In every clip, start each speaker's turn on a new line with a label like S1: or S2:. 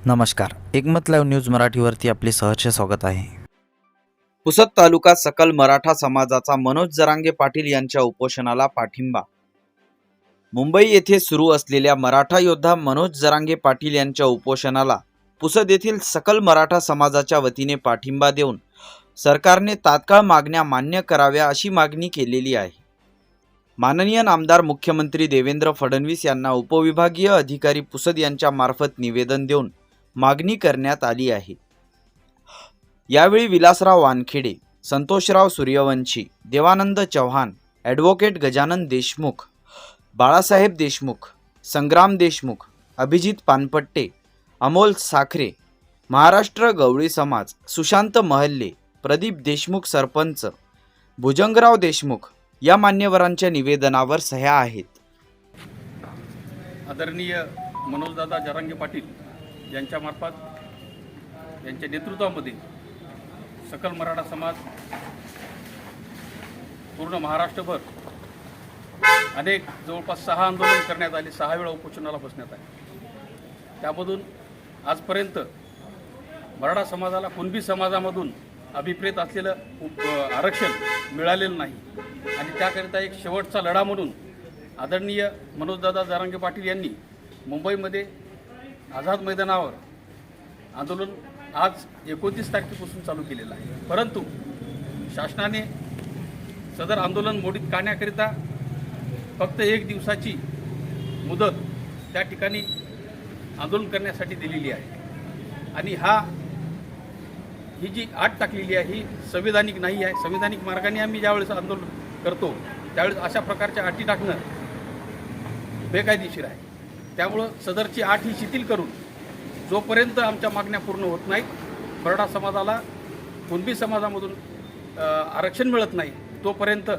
S1: नमस्कार. एकमत live news मराठीवरती आपले सहर्ष स्वागत आहे.
S2: पुसद तालुका सकल मराठा समाजाचा मनोज जरांगे पाटील यांच्या उपोषणाला पाठिंबा. मुंबई येथे सुरू असलेल्या मराठा योद्धा मनोज जरांगे पाटील यांच्या उपोषणाला पुसद येथील सकल मराठा समाजाच्या वतीने पाठिंबा देऊन सरकारने तात्काळ मागण्या मान्य कराव्या अशी मागणी केलेली आहे. माननीय नामदार मुख्यमंत्री देवेंद्र फडणवीस यांना उपविभागीय अधिकारी पुसद यांच्या मार्फत निवेदन देऊन मागणी करण्यात आली आहे. यावेळी विलासराव वानखेडे संतोषराव सूर्यवंशी देवानंद चव्हाण ॲडव्होकेट गजानन देशमुख बाळासाहेब देशमुख संग्राम देशमुख अभिजित पानपट्टे अमोल साखरे महाराष्ट्र गवळी समाज सुशांत महल्ले प्रदीप देशमुख सरपंच भुजंगराव देशमुख या मान्यवरांच्या निवेदनावर सह्या आहेत.
S3: आदरणीय मनोजदादा जरांगे पाटील यांच्यामार्फत यांच्या नेतृत्वामध्ये सकल मराठा समाज पूर्ण महाराष्ट्रभर अनेक जवळपास सहा आंदोलन करण्यात आली सहा वेळा उपोषणाला बसण्यात आले. त्यामधून आजपर्यंत मराठा समाजाला कुणबी समाजामधून अभिप्रेत असलेलं उप आरक्षण मिळालेलं नाही. आणि त्याकरिता एक शेवटचा लढा म्हणून आदरणीय मनोजदादा जारांगे पाटील यांनी मुंबईमध्ये आझाद मैदानावर आंदोलन आज एकोणतीस तारखेपासून चालू केलेलं आहे. परंतु शासनाने सदर आंदोलन मोडीत काढण्याकरिता फक्त एक दिवसाची मुदत त्या ठिकाणी आंदोलन करण्यासाठी दिलेली आहे. आणि हा ही जी आट टाकलेली आहे ही संविधानिक नाही आहे. संविधानिक मार्गाने आम्ही ज्यावेळेस आंदोलन करतो त्यावेळेस अशा प्रकारच्या अटी टाकणं बेकायदेशीर आहे. त्यामुळं सदरची आठ ही शिथिल करून जोपर्यंत आमच्या मागण्या पूर्ण होत नाहीत मराठा समाजाला कुणबी समाजामधून आरक्षण मिळत नाही तोपर्यंत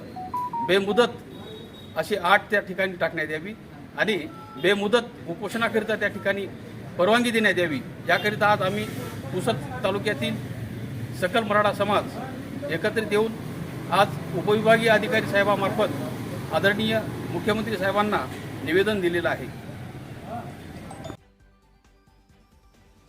S3: बेमुदत अशी आठ त्या ठिकाणी टाकण्यात यावी आणि बेमुदत उपोषणाकरिता त्या ठिकाणी परवानगी देण्यात यावी. याकरिता आज आम्ही पुसद तालुक्यातील सकल मराठा समाज एकत्रित येऊन आज उपविभागीय अधिकारी साहेबामार्फत आदरणीय मुख्यमंत्री साहेबांना निवेदन दिलेलं आहे.